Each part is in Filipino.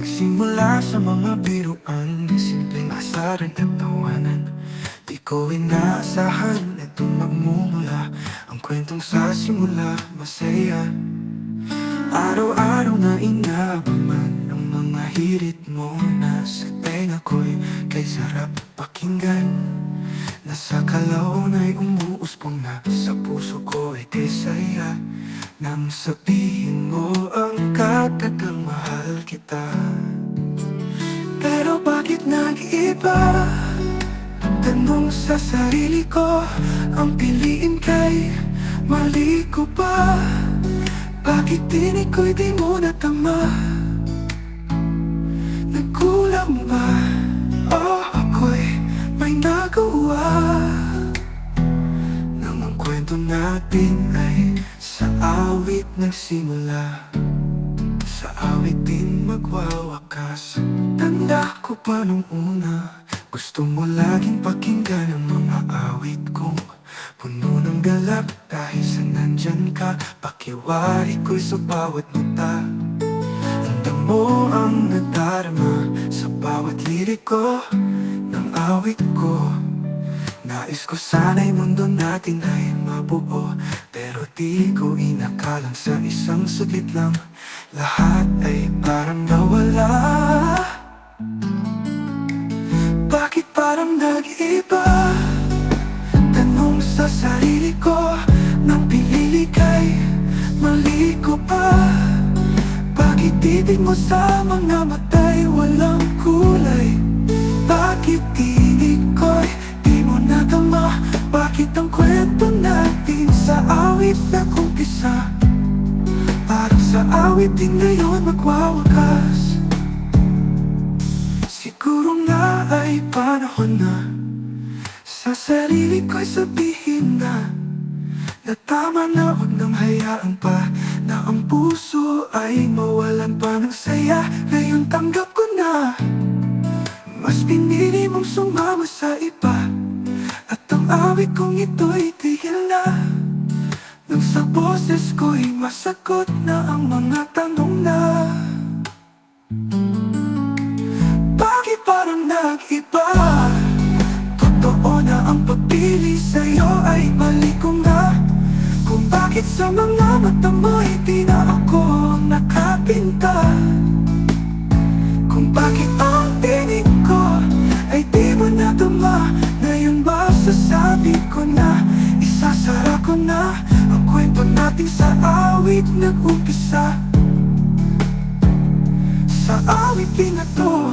Nagsimula sa mga biruan Simpleng asaran at tawanan. Di ko inaasahan Itong magmumula. Ang kwentong sa simula Masaya. Araw-araw na inaabangan Ang mga hirit mo Na sa tenga ko'y Kay sarap pakinggan. Nasa kalawon ay umuuspong na Sa puso ko ay desaya Nang sabihin kita Pero bakit nag-iba? Tanong sa sarili ko Ang piliin kay mali ko ba? Bakit tinig ko'y di mo natama? Nagkulang ba? O ako'y may nagawa? Nang ang kwento natin ay sa awit nagsimula Sa awit din magwawakas. Tanda ko pa nung una Gusto mo laging pakinggan ang mga awit ko. Puno ng galak dahil sa nandyan ka Pakiwari ko'y sa bawat nota Tanda mo ang nadarama Sa bawat liriko ng awit ko. Nais ko sana'y mundo natin ay mabuo Pero di ko inakalang sa isang saglit lang Lahat ay parang nawala Bakit parang nag-iba? Tanong sa sarili ko Nang pinili kay mali ko pa Bakit titig mo sa mga matay walang kulay? Bakit tinig ko'y di mo nadama? Bakit ang kwento awit din ngayon magwawakas. Siguro nga ay panahon na. Sa sarili ko'y sabihin na Na tama na huwag nang hayaan pa Na ang puso ay mawalan pa ng saya. Ngayon tanggap ko na Mas pinili mong sumama sa iba. At ang awit kong ito'y tigil na Nang sa boses ko'y masagot na ang mga tanong na Bakit parang nag-iba? Totoo na ang pagpili sa'yo ay mali ko nga. Kung bakit sa mga mata mo'y di na ako nakapinta? Kung bakit ang tinig ko ay di mo nadama Ngayon ba sasabi ko na? Isasara ko na Kwento natin sa awit nag-umpisa. Sa awit din na to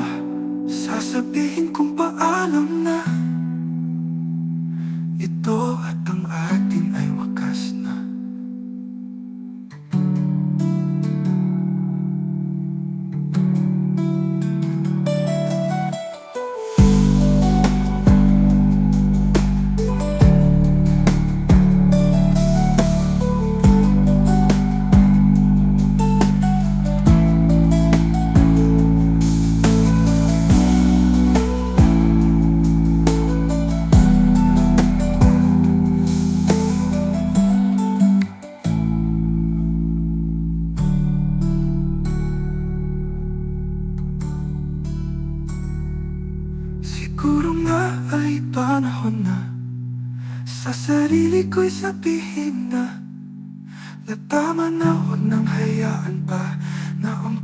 Siguro nga ay panahon na. Sa sarili ko'y sabihin na. Na tama na huwag nang hayaan pa Na ang